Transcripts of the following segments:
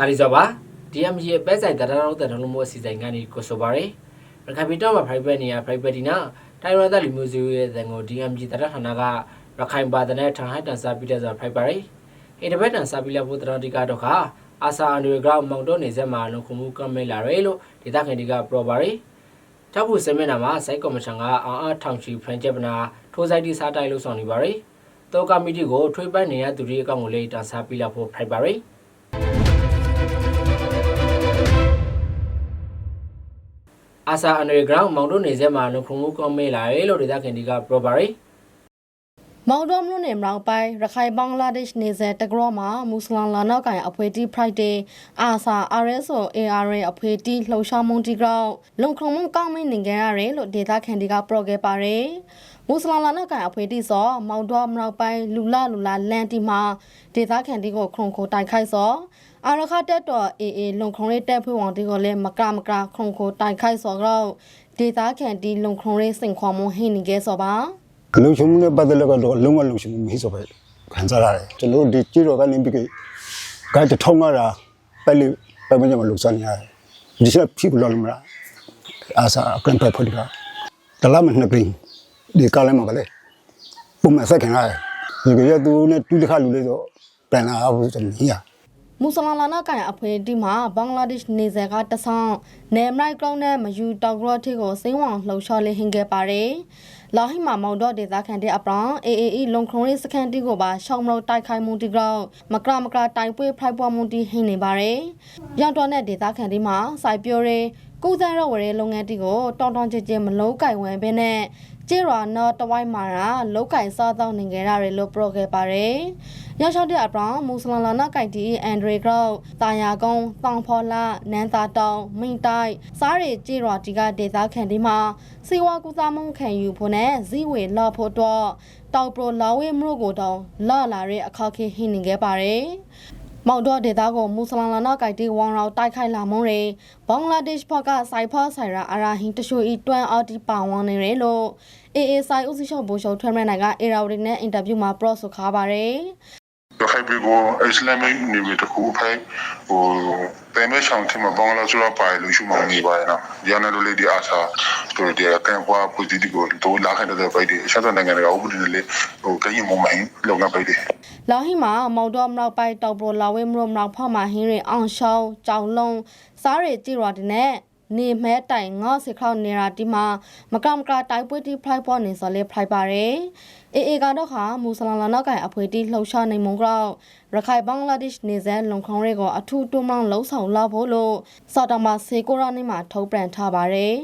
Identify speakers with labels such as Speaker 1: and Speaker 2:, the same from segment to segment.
Speaker 1: တာလီစောပါ DMG ရဲ့ပဲဆိုင်တရတော်တရလုံးမအစီအစဉ်ကနေကိုဆိုပါရယ်ရခိုင်ပြည်တော်မှာ private နေရာ private ဒီနာတိုင်ဝမ်သားလူမျိုးစုရဲ့ဇန်ကို DMG တရဌာနကရခိုင်ပါဒနဲ့ထန်ဟိုက်တန်စာပြီးတဲ့ဆို private ရယ်အေဒဘက်တန်စာပြီးလက်ဖို့တရတိကတော့ခါအာစာအန်ဒရဂရောင်းမောင်တော့နေဆက်မှာလုံခုမှုကမဲလာရယ်လို့ဒေသခံတွေကပြောပါရယ်တောက်ဖို့စမင်းနာမှာစိုက်ကော်မရှင်ကအာအာထောင်ချီဖရန်ချက်ပနာထိုးဆိုင်တီစားတိုက်လို့ဆောင်နေပါရယ်တောကမီတီကိုထွေးပန်းနေရသူတွေအကောင့်ကိုလေးတန်စာပြီးလက်ဖို့ private ရယ် အာစာအန်ဒရီဂရောင်းမောင်တို့နေဆက်မှာလုံခုံမှုကောင်းမေးလာရေလို့ဒေသခံတွေကပြောပါရယ်
Speaker 2: မောင်တော်မြို့နယ်မြောက်ပိုင်းရခိုင်ဘင်္ဂလားဒေ့ရှ်နေဆက်တကရောမှာမွတ်စလင်လာနောက်ကန်အဖွဲ့တီဖရိုက်ဒေးအာစာ RSO ARA အဖွဲ့တီလှုပ်ရှားမှုတီကောက်လုံခုံမှုကောင်းမင်းနေကြရတယ်လို့ဒေသခံတွေကပြောခဲ့ပါတယ်မွတ်စလင်လာနောက်ကန်အဖွဲ့တီစောမောင်တော်မြောက်ပိုင်းလူလာလူလာလန်တီမှာဒေသခံတီကိုခုံခိုတိုက်ခိုက်စော အာရခတက်တော်အေအေလုံခုံရေးတက်ဖွဲ့ဝန်တီကိုလည်းမကမကခုံခိုတိုက်ခိုက်စောတော့ဒေသခံတီလုံခုံရေးစင်ခွန်မှုဟင်းနေခဲ့စောပါ
Speaker 3: လုံချုံမှုနဲ့ပတ်သက်လို့ကတော့လုံးဝလုံချုံမှုမရှိဆိုပဲခံစားရတယ်ကျွန်တော်တို့ဒီကြည့်တော့ကနေပြီးကဲတထုံးရတာပဲလေပဲမညမလုံစမ်းနေရတယ်ဒီချက်ဖြစ်လို့လို့မလားအာစာကံပဲဖို့ဒီကတလားမနှစ်ပင်းဒီကလည်းမကလေးပုံမှန်ဆက်ခင်ရတယ်ဒီကရသူနဲ့တူတခါလူလေးတော့ပြန်လာအောင်ကျွန်တော်ညာ
Speaker 2: မူဆလန်လာနာကန်အဖွဲ့တီမှာဘင်္ဂလားဒေ့ရှ်နေဆယ်ကတဆောင်နေမလိုက်ကောင်းတဲ့မယူတောက်ဂရော့တီကိုစိမ့်ဝံလှုပ်ရှားလေးဟင်ခဲ့ပါတယ်။လာဟိမာမောင်တော့ဒေသခံတဲ့အပရန် AAE လုံခုံရေးစခန်းတီကိုပါရှောင်းမလို့တိုက်ခိုက်မှုတီကောမကရမကရတိုင်ပွေဖိုက်ပွားမှုတီဟင်နေပါတယ်။ရောင်တော်နဲ့ဒေသခံတီမှာစိုက်ပျိုးရေးကုသရဝရဲလုပ်ငန်းတီကိုတောင်းတောင်းကြကြမလုံးကင်ဝဲပဲနဲ့ ကျေရွာနော်တဝိုင်းမာရာလောက်ကင်စားတော့နေကြရတယ်လို့ပြောခဲ့ပါတယ်။ရောက်လျှောက်တဲ့အပရန်မူဆလန်လာနာကိုင်တီအန်ဒရီဂရော့တာယာကုန်းတောင်ဖော်လာနန်းသာတောင်မိန်တိုက်စားရီကျေရွာတီကဒေသခံတီမှာစီဝါကူသားမှုခံယူဖို့နဲ့ဇီဝေလော့ဖို့တော့တောက်ပရိုလာဝေမရိုကိုတောင်လော့လာတဲ့အခါခေဟင်းနေခဲ့ပါတယ်။ မောက်တော့ဒေတာကိုမူဆလန်လာနာကိုက်တီဝမ်ရောင်တိုက်ခိုက်လာမုံတွေဘင်္ဂလားဒေ့ရှ်ဘက်ကစိုက်ဖောက်ဆိုင်ရာအရာဟင်းတရှိုဤတွန်းအော်တီပါဝန်နေတယ်လို့အေအေဆိုင်ဦးစီးချုပ်ဘိုးချုပ်ထွန်းမန်နိုင်ကအေရာဝတီနဲ့အင်တာဗျူးမှာပရော့ဆိုခါပါတယ်
Speaker 4: ရခိုင်ပြည်ကိုအစ္စလာမစ်နေမီတခုအဖိုင်ဟိုတဲမဲဆောင်ထမဘင်္ဂလားဆိုတော့ပါလို့ရှိမှနေပါရနော်ရန်နယ်လေးဒီအားစားတို့ဒီကန်ကွာပူတီဒီကိုတို့လာခိုင်တဲ့ပိုက်ဒီရှတ်တဲ့နိုင်ငံတွေကဥပဒေလေးဟိုကရင်မမိုင်းလုံငါပိုက်ဒီ
Speaker 2: လာဟိမှာမောက်တော့မနောက်ပိုက်တောက်ပရိုလာဝဲမလို့မနောက်ဖောက်မှာဟင်းတွေအောင်ရှောင်းကြောင်လုံးစားရီကြည်ရွာတဲ့နဲ့ နေမဲတိုင်ငေါ့စီခေါနေရာဒီမှာမကမကတိုက်ပွဲတီဖလိုက်ပေါ်နေစော်လေဖလိုက်ပါတယ်အေအေကတော့ခါမူဆလန်လာနောက်ကန်အဖွဲတီလှုပ်ရှားနေမုံကြောက်ရခိုင်ဘင်္ဂလားဒေ့ရှ်နေဇန်လုံခေါင်ရဲကိုအထူးတွန်းမောင်းလှုံ့ဆော်လာဖို့လို့စော်တမစေကိုရာနေမှာထုတ်ပြန်ထားပါတယ်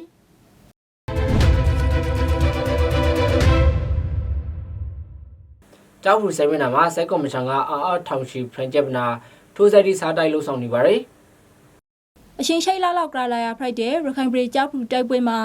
Speaker 1: တောက်ဘူးစမင်းနာမှာစိုက်ကော်မရှင်ကအာအာထောင်ချီဖရန်ချက်ပနာထိုးဆိုင်တီစားတိုက်လို့ဆောင်နေပါရယ်
Speaker 5: အရှင်ရှိတ်လာလောက်ကလာရဖရိုက်တဲ့ရခိုင်ပြည်ကြောက်ဖူတိုက်ပွဲမှာ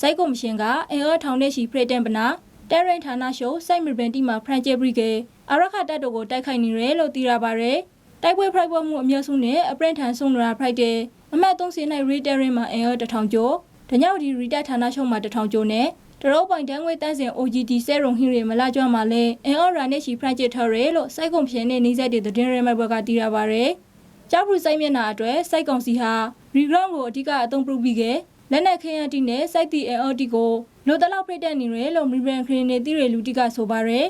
Speaker 5: စိုက်ကော်မရှင်ကအင်အားထောင်တဲ့ရှိဖရတန်ပနာတဲရိန်ဌာနရှုစိုက်မီဘန်တီမှာဖရန်ချေဘရီကေအရခတက်တို့ကိုတိုက်ခိုက်နေတယ်လို့သိရပါဗျ။တိုက်ပွဲဖရိုက်ပွဲမှုအများစုနဲ့အပရင်ထန်ဆုံးလာဖရိုက်တဲ့အမှတ်30နိုင်ရီတဲရင်မှာအင်အား1000ကျော်တညောက်ဒီရီတက်ဌာနရှုမှာ1000ကျော်နဲ့တရုတ်ပိုင်တန်းငွေတန်းစင် OGD ဆဲရုံဟင်းတွေမလာကြမှာလဲအင်အားရာနဲ့ရှိဖရန်ချေထော်ရဲလို့စိုက်ကုန်ဖြစ်တဲ့နေဆက်တဲ့သတင်းရဲမိုက်ဘက်ကသိရပါဗျ။ ကြောက်ဖူစိုက်မျက်နှာအတွက်စိုက်ကောင်စီဟာရီဂရောင်းကိုအဓိကအသုံးပြုပြီးခဲ့လက်နက်ခင်းရတီနဲ့စိုက်တီအအော်တီကိုလိုတလောက်ဖိတ်တက်နေရလို့မီဘရန်ခရင်နေတီရလူတီကဆိုပါရယ်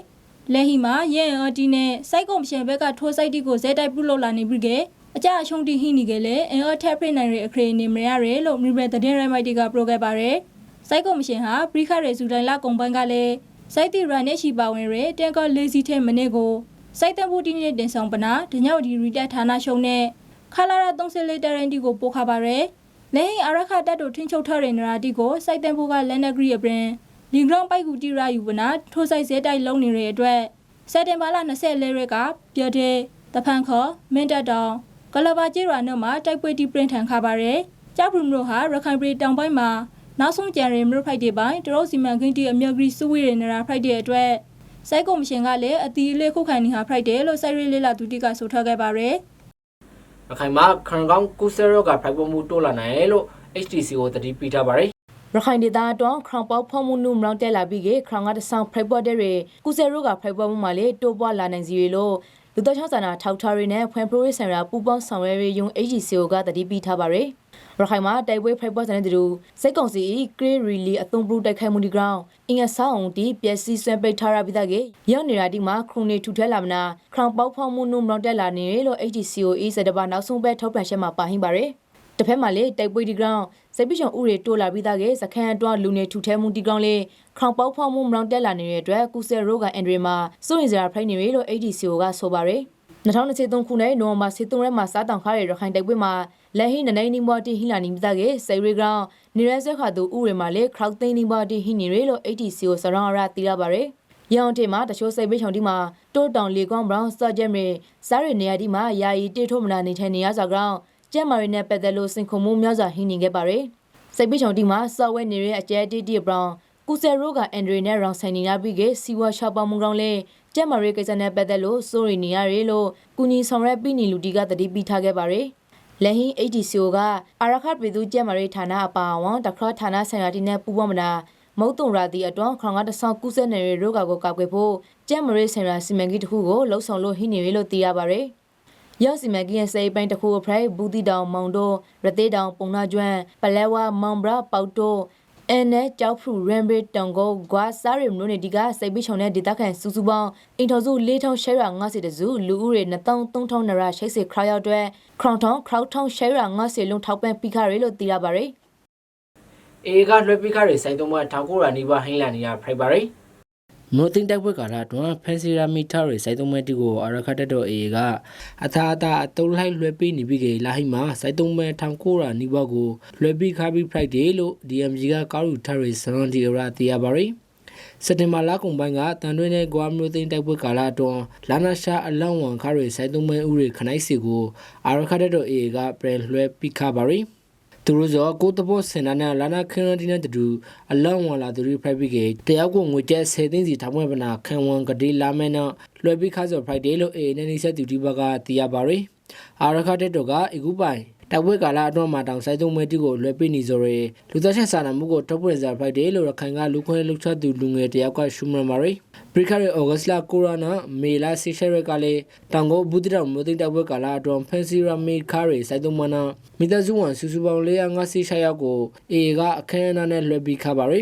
Speaker 5: လက်ဟီမှာရဲအော်တီနဲ့စိုက်ကောင်ရှင်ဘက်ကထိုးစိုက်တီကိုဇဲတိုက်ပြုလုပ်လာနေပြီးခဲ့အကြအရှုံးတီဟိနေခဲ့လေအအော်ထက်ဖိတ်နိုင်ရအခရင်နေမရရလို့မီဘရန်တဲ့ရိုင်မိုက်တီကပရိုခဲ့ပါရယ်စိုက်ကောင်ရှင်ဟာပရိခရဲဇူတိုင်လာကုံပန်းကလည်းစိုက်တီရန်နဲ့ရှိပါဝင်ရတန်ကောလေးစီထဲမနေ့ကို စိုက်တံဘူတီနဲ့တင်ဆောင်ပနာဒညောက်ဒီရီတက်ဌာနရှုံနဲ့ခလာရ30လီတာရန်တီကိုပို့ခပါရယ်လဲဟင်အရခတက်တို့ထင်းချုပ်ထားတဲ့နရာတီကိုစိုက်တန်ဖို့ကလက်နက်ဂရီအပရင်လီဂရောင်းပိုက်ကူတီရာယူပနာထိုးဆိုင်ဇဲတိုက်လုံးနေတဲ့အတွက်စက်တင်ဘာလ24ရက်ကပြတဲ့တဖန်ခေါ်မင်းတက်တောင်ကလဘာကျေးရွာနယ်မှာတိုက်ပွဲတီပရင်ထန်ခပါရယ်ကြောက်ဖရူမျိုးဟာရခိုင်ပြည်တောင်ပိုင်းမှာနောက်ဆုံးကြံရမြို့ဖိုက်တွေပိုင်းတရုတ်စီမံကိန်းတီအမြဂရီစူဝေရနရာဖိုက်တဲ့အတွက် စိုက်ကော်မရှင်ကလည်းအတီးလေးခုခံနေဟာဖိုက်တယ်လို့စိုက်ရေးလေးလာသူတီကဆိုထားခဲ့ပါရယ်
Speaker 1: ရခိုင်မှာခရန်ကောင်ကူဆယ်ရောကဖိုက်ပေါ်မှုတိုးလာနိုင်တယ်လို့ HTC ကိုတတိပေးထားပါရယ်
Speaker 6: ရခိုင်ဒေသအတွက်ခရောင်ပေါဖော်မှုနုမလောက်တက်လာပြီးကခရောင်ကတဆောင်ဖရိုက်ပေါ်တဲ့ရကုဆယ်ရိုကဖရိုက်ပေါ်မှုမှာလေတိုးပွားလာနိုင်စီရလို့ လူသားချင်းစာနာထောက်ထားရေးနဲ့ဖွံ့ဖြိုးရေးဆိုင်ရာပူးပေါင်းဆောင်ရွက်ရေးယုံ AGCO ကတတိပေးထားပါတယ်ရခိုင်မှာတိုက်ပွဲဖိုက်ပေါ်တဲ့တူစိတ်ကုံစီဂရေရီလီအသုံးပြုတိုက်ခိုက်မှုဒီကောင်အင်္ဂဆောင်းတီပျက်စီးဆွဲပိတ်ထားရပြီးသားကရောက်နေတာဒီမှာခရိုနီထူထဲလာမနာခရောင်ပေါက်ဖောက်မှုနုမလောက်တက်လာနေလို့ AGCO အေးစတပါနောက်ဆုံးပဲထုတ်ပြန်ချက်မှာပါဟင်းပါတယ်တစ်ဖက်မှာလေတိုက်ပွဲဒီကောင် စိတ်ပိချောင်ဥတွေတိုးလာပြီးသားကစခန်းအတွင်းလူနေထူထဲမှုဒီကောင်လေခရောင်ပေါက်ဖောက်မှုမလောက်တက်လာနေတဲ့အတွက်ကုဆယ်ရိုကအန်ဒရီမှာစိုးရင်စရာဖိုင်နေရလို့ AGCO ကဆိုပါတယ်2023ခုနှစ်နိုဝင်ဘာ23ရက်မှာစားတောင်ခါရရခိုင်တိုက်ပွဲမှာလက်ဟိနနိုင်နီဘော်တီဟီလာနီမသားကစေရီဂရောင်းနေရဲဆွဲခါသူဥရေမှာလေခရောက်သိန်းနီဘော်တီဟီနေရလို့ ATCO စရောင်းရတီရပါတယ်ရောင်တေမှာတချို့စိတ်ပိချောင်ဒီမှာတိုးတောင်လေကွန်ဘရောင်းစော့ဂျက်မီစားရနေရဒီမှာယာယီတေထိုးမနာနေထိုင်နေရစာကောင် ကျက်မာရီနဲ့ပတ်သက်လို့စင်ခုံမှုများစွာဟင်းနေခဲ့ပါတယ်စိတ်ပိချောင်ဒီမှာစော့ဝဲနေရဲ့အကျဲတီတီဘရောင်းကူဆယ်ရိုကအန်ဒရီနဲ့ရောင်ဆိုင်နေရပြီးကစီဝါရှာပါမှုကောင်လေကျက်မာရီကိစ္စနဲ့ပတ်သက်လို့စိုးရိမ်နေရရလို့ကုညီဆောင်ရက်ပြီးနေလူတီကတတိပေးထားခဲ့ပါတယ်လက်ဟင်း ADCO ကအာရခတ်ပြည်သူကျက်မာရီဌာနအပါအဝင်တခရဌာနဆိုင်ရာတီနဲ့ပူးပေါင်းမနာမုတ်တုံရာတီအတွန်းခေါင်ကတဆောင်းကုဆက်နယ်ရိုးကကိုကောက်ွယ်ဖို့ကျက်မာရီဆိုင်ရာစီမံကိန်းတစ်ခုကိုလှုပ်ဆောင်လို့ဟင်းနေရလို့သိရပါတယ် ရောက်စီမံကိန်းရဲ့စိတ်ပိုင်းတစ်ခုအဖရိုက်ဘူးတီတောင်မောင်တို့ရသေးတောင်ပုံနာကျွမ်းပလဲဝါမောင်ဘရာပေါတိုအန်နဲ့ကြောက်ဖရူရမ်ဘရတောင်ကိုဂွာစားရီမလို့နေဒီကစိတ်ပိချုံတဲ့ဒေတာခန်စူစူပေါင်းအင်ထော်စု4000ရှယ်ရာ50တစုလူဦးရေ2300နရာရှိတ်စီခရောက်အတွက်ခရောင်ထောင်ခရောက်ထောင်ရှယ်ရာ50လုံးထောက်ပံ့ပြီးခရဲလို့သိရပါတယ်
Speaker 1: အေကလွှဲပိခတွေစိုက်သုံးမထောက်ကိုရာနီးပါးဟင်းလာနေရဖိုက်ပါရီ နိုတင်တက်ပွဲကာလာတွန်ဖန်စီရာမီတာတွေစိုက်သုံးမဲ့တီကိုအရခတ်တက်တော်အေကအသာအသာအတုံးလိုက်လွှဲပိနေပြီကေလာဟိမှာစိုက်သုံးမဲ့ထောင်ကိုရာနီးပါးကိုလွှဲပိခါပြီး Friday လို့ DMG ကကောက်ယူထားရစန်ဒီအရာတီရပါရီစက်တင်ဘာလကုန်ပိုင်းကတန်တွင်းနဲ့ဂွာမျိုးသိန်းတိုက်ပွဲကာလအတွင်းလာနာရှာအလောင်းဝန်ခါတွေစိုက်သုံးမဲ့ဥတွေခနိုင်စီကိုအာရခတ်တော်အေကပြန်လွှဲပိခါပါရီ သူတို့ဆိုကိုတဘောစင်နာနဲ့လာနာခင်းရတဲ့နဲ့တူအလောင်းဝန်လာသူတွေ private ကတယောက်ကိုငွေကျပ်10သိန်းစီထောင်ဝဲပနာခံဝန်ကတိလာမဲနော်လွှဲပြီးခါဆို Friday လို့အေနဲ့နေဆက်သူဒီဘကတီးရပါရီအာရခတ်တော်ကအကူပိုင် တိုက်ပွဲကာလအတွင်းမှာတောင်ဆိုင်သုံးမဲတီကိုလွှဲပြီးနေဆိုရလူသားချက်စာနာမှုကိုထုတ်ပြန်စား Friday လို့ရခိုင်ကလူခွင့်လှုပ်ချသူလူငယ်တယောက်ကရှုမရပါရီပရိခရဲဩဂတ်လကိုရိုနာမေလာဆီရှရဲကလည်းတောင်ကိုဘူးတိတော်မျိုးသိတဲ့ဘွဲကာလာအတွင်းဖန်စီရာမီခါရီစိုက်သုံးမနာမိသားစုဝန်စုစုပေါင်း456ယောက်ကိုအေကအခမ်းအနားနဲ့လွှဲပြီးခါပါရီ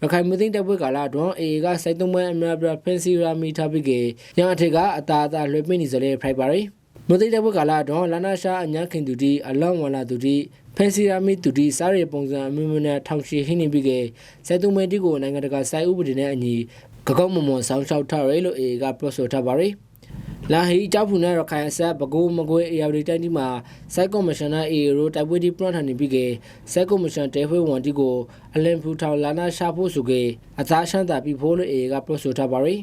Speaker 1: ရခိုင်မျိုးသိတဲ့ဘွဲကာလာအတွင်းအေကစိုက်သုံးမအများပြဖန်စီရာမီထားပြီးကညအထက်ကအတာအတာလွှဲပြီးနေစလေဖိုက်ပါရီ မျိုးသိတဲ့ဘွဲကာလာအတွင်းလာနာရှာအညာခင်သူတီအလောင်းဝလာသူတီဖန်စီရာမီတူဒီစားရပုံစံအမျိုးမျိုးနဲ့ထောင်ရှိဟင်းနေပြီးကစိုက်သုံးမဲတီကိုနိုင်ငံတကာစိုက်ဥပဒေနဲ့အညီကကောက်မမွန်ဆောင်းလျှောက်ထားရဲလို့အေကပြောဆိုထားပါရီလာဟီကြောက်ဖူနဲ့ရခိုင်ဆက်ဘကိုးမကွေးအေယာရီတိုင်းဒီမှာစိုက်ကော်မရှင်နာအေရိုတိုက်ပွဲဒီပရန်ထန်နေပြီးကစိုက်ကော်မရှင်တဲဖွေးဝန်တီကိုအလင်ဖူထောင်လာနာရှာဖို့ဆိုကအသားရှမ်းတာပြီးဖို့လို့အေကပြောဆိုထားပါရီ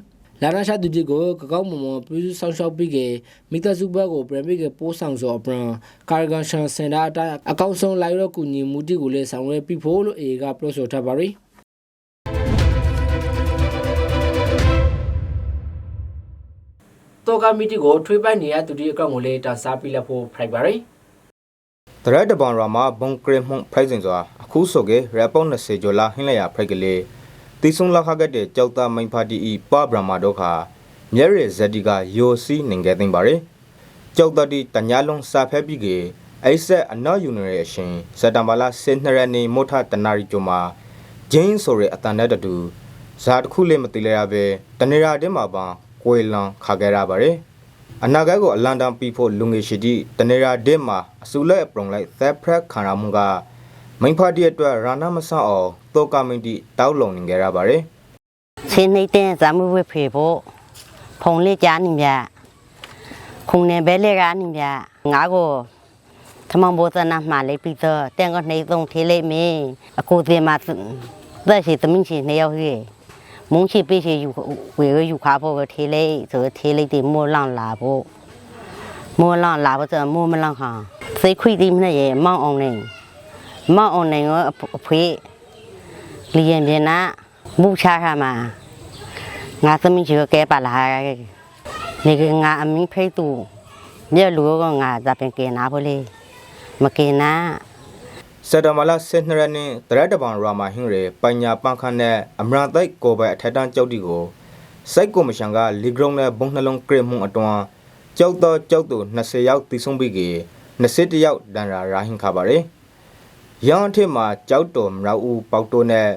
Speaker 1: လာနာရှာတူတီကိုကကောက်မမွန်ပြုစုဆောင်ရှောက်ပြီးကမိသားစုဘက်ကိုပြန်ပြီးကပိုးဆောင်စောအပရန်ကာရဂန်ရှန်စင်တာအတိုင်းအကောင့်ဆုံးလိုက်တော့ကူညီမှုတီကိုလည်းဆောင်ရွက်ပြီးဖို့လို့အေကပြောဆိုထားပါရီတော့ကမီတီကိုထွေးပိုက်နေရသူဒီအကောင့်ကိုလည်းတစားပြီးလက်ဖို့ဖိုက်ပါရီ
Speaker 7: တရက်တပန်ရာမှာဘုံကရမှုဖိုက်စင်စွာအခုဆိုကေရပောင်း20ကျော်လာဟင်းလျာဖိုက်ကလေး တီဆုံလာခကတဲ့ကြောက်တာမိန်ဖာတီဤပဘရမာဒိုခာမြဲရဇက်တီကယိုစီနင်ခဲ့သိမ့်ပါရယ်ကြောက်တတီတညာလုံးစာဖက်ပြီးကေအိဆက်အနော်ယူနီရဲ့အရှင်စက်တမ်ဘာလာ12ရက်နေ့မို့ထတနာရီကျော်မှာဂျင်းဆိုရဲအတန်တဲ့တူဇာတခုလေးမတိလဲရပဲတနေရာတင်းမှာပန်ကွေလန်ခါခဲ့ရပါရယ်အနာဂတ်ကိုအလန်တန်ပြီးဖို့လူငယ်ရှိတီတနေရာဒစ်မှာအစုလက်ပရုံလိုက်သက်ဖရက်ခံရမှုက မိန်ဖာတီအတွက်ရာနာမဆောက်အောင်တောကမင်တီတောက်လုံနေကြရပါတယ်။
Speaker 8: ဆင်းနေတဲ့ဇာမှုဝေဖေဖို့ဖုန်လေးကြားနေမြခုန်နေပဲလေကနေမြငါကိုသမန်ဘောသနာမှလေးပြီးတော့တန်ကနေသုံးသေးလေးမင်းအခုဒီမှာသက်ရှိသမင်းရှိနေရောက်ရဲ့မုန်းရှိပေးရှိယူဝေရယူခါဖို့သေးလေးဆိုသေးလေးဒီမောလောင်လာဖို့မောလောင်လာဖို့ဆိုမောမလောင်ဟာစိတ်ခွိတိမနဲ့ရေမောင်းအောင်နေ မောက်အောင်နိုင်ကိုအဖေလီရင်ပြင်းနာမူချာထားမှာငါသမီးချီကိုကဲပါလာနေကငါအမင်းဖိတ်သူမြေလူကငါဇာပင်ကဲနာဖို့လေမကဲနာ
Speaker 7: စတမလာဆင်နရနဲ့တရက်တပံရာမဟင်းရေပညာပန်းခန့်နဲ့အမရန်တိုက်ကိုပဲအထက်တန်းကြောက်တီကိုစိုက်ကိုမရှန်ကလီဂရုံနဲ့ဘုံနှလုံးကရမှုအတွန်းကြောက်တော့ကြောက်သူ20ရောက်တီးဆုံးပြီးကေ21ရောက်ဒန်ရာရာဟင်းခါပါရယ် ရန်အထက်မှာကြောက်တော်မရောက်ဦးပေါတိုနဲ့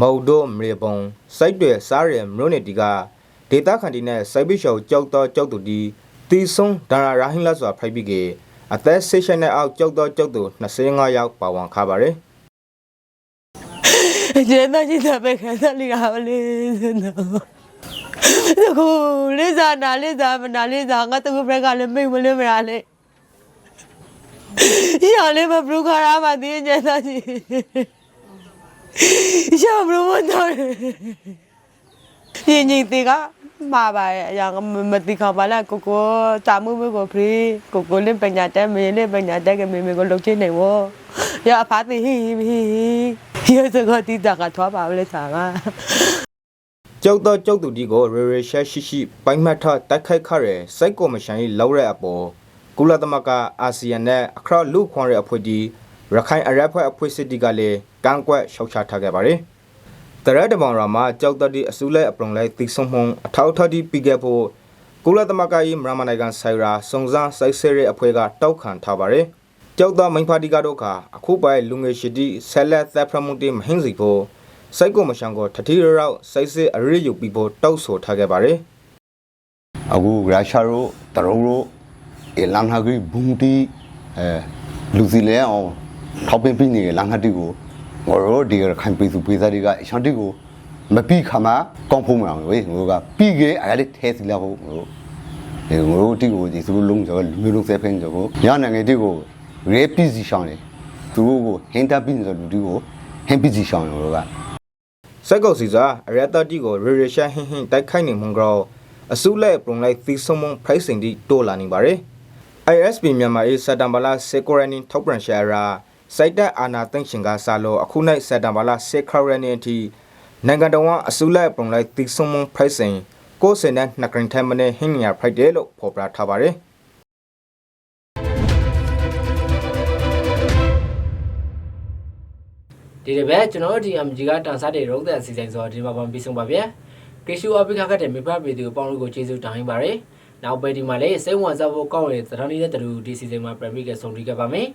Speaker 7: မော်ဒိုမရေပုံစိုက်တွေစားရမြို့နယ်တီကဒေတာခန်တီနဲ့စိုက်ပိရှောကြောက်တော့ကြောက်သူဒီတိဆုံးဒဏ်ရာရဟင်လာစွာဖိုက်ပြီးကေအသက်ဆေးရှင်နဲ့အောက်ကြောက်တော့ကြောက်သူ25ယောက်ပါဝင်ခါပါတယ်
Speaker 9: ကျေနပ်ချင်တဲ့ပဲခံစားလိရပါလေစနော်တကူလေးစားနာလေးစားမနာလေးစားငါတကူဘက်ကလည်းမိတ်မလေးမရလေ ရလေးမဘလူခါရမတည်ညက်သားကြီးရဘလူမတော်ရင်ကြီးတေကမှာပါရအရာမတိခပါလားကိုကိုတာမှုမကိုဖရီကိုကိုလင်းပညာတက်မေလင်းပညာတက်ကမေမေကိုလုတ်ချင်းနေဝရအဖာတိဟီဟီရစကတိတကထွားပါလေစားက
Speaker 7: ကြောက်တော့ကြောက်သူဒီကိုရေရေရှက်ရှိရှိပိုင်မှတ်ထတိုက်ခိုက်ခရဲစိုက်ကော်မရှင်ကြီးလောက်တဲ့အပေါ် ကုလသမဂ္ဂအာဆီယံနဲ့အခရလူခွန်ရဲအဖွဲ့ဒီရခိုင်အရက်ဖွဲ့အဖွဲ့စစ်တီကလည်းကန့်ကွက်ရှောက်ချထားခဲ့ပါတယ်။တရက်တဘောင်ရာမှာကြောက်တတိအစုလိုက်အပလုံလိုက်တိဆုံမှုံအထောက်ထတိပြီးခဲ့ဖို့ကုလသမဂ္ဂကြီးမြန်မာနိုင်ငံဆိုင်ရာစုံစမ်းစိုက်ဆဲရဲအဖွဲ့ကတောက်ခံထားပါတယ်။ကြောက်တော့မိန်ဖာတီကတော့ခါအခုပိုင်လူငယ်ရှိတီဆက်လက်သက်ဖရမှုတိမဟင်းစီဖို့စိုက်ကော်မရှင်ကိုထထီရရောက်စိုက်စစ်အရေးယူပြီးဖို့တောက်ဆိုထားခဲ့ပါတယ်။
Speaker 10: အခုရုရှားတို့တရုတ်တို့အ လန်ဟာဂီဘုံတီအဲလူစီလဲအောင်ထောက်ပင်ပြီးနေတဲ့လန်ဟာတီကိုငါတို့ဒီရခိုင်ပြည်သူပြည်သားတွေကအရှန်တီကိုမပြီးခါမှာကောင်းဖို့မအောင်ဝေးငါတို့ကပြီးခဲ့အဲ့ဒါထဲစီလာဖို့ငါတို့ဒီငါတို့တီကိုဒီသူတို့လုံးကြောလူမျိုးလုံးဆက်ဖင်းကြောကိုညနိုင်ငံတီကိုရေပီစီရှောင်းတယ်သူတို့ကိုဟင်တာပြီးနေတဲ့လူတီကိုဟင်ပီစီရှောင်းတယ်ငါတို့က
Speaker 7: စက်ကုတ်စီစာအရတတိကိုရေရေရှာဟင်းဟင်းတိုက်ခိုက်နေမှုကြောအစုလိုက်ပုံလိုက်သီဆုံမုံဖိုက်စင်ဒီတိုးလာနေပါတယ် ISP မြန်မာရေးစက်တမ်ဘာလာစေကိုရနီထောက်ပြန်ရှာရာစိုက်တက်အာနာသိန့်ရှင်ကစားလို့အခုနိုင်စက်တမ်ဘာလာစေခရနီအထိနိုင်ငံတော်ကအစုလိုက်ပုံလိုက်သီဆုံမုံဖိုက်စင်ကိုစင်နဲ့နှစ်ကရင်ထိုင်မနဲ့ဟင်းညာဖိုက်တယ်လို့ဖော်ပြထားပါတယ်
Speaker 1: ဒီတစ်ပတ်ကျွန်တော်တို့ဒီ MG ကတန်စားတဲ့ရုပ်သက်အစီအစဉ်ဆိုတော့ဒီမှာပြန်ပြီးဆုံးပါဗျာကေရှူအပိခါကတဲ့မိဖဗီဒီယိုပေါင်းလို့ကိုကျေးဇူးတောင်းပါရစေ နောက်ပဲဒီမှာလည်းစိတ်ဝင်စားဖို့ကောင်းတဲ့သတ္တနီးတဲ့တူဒီစီစဉ်မှာပြန်ပြီးကဆုံတွေ့ခဲ့ပါမယ်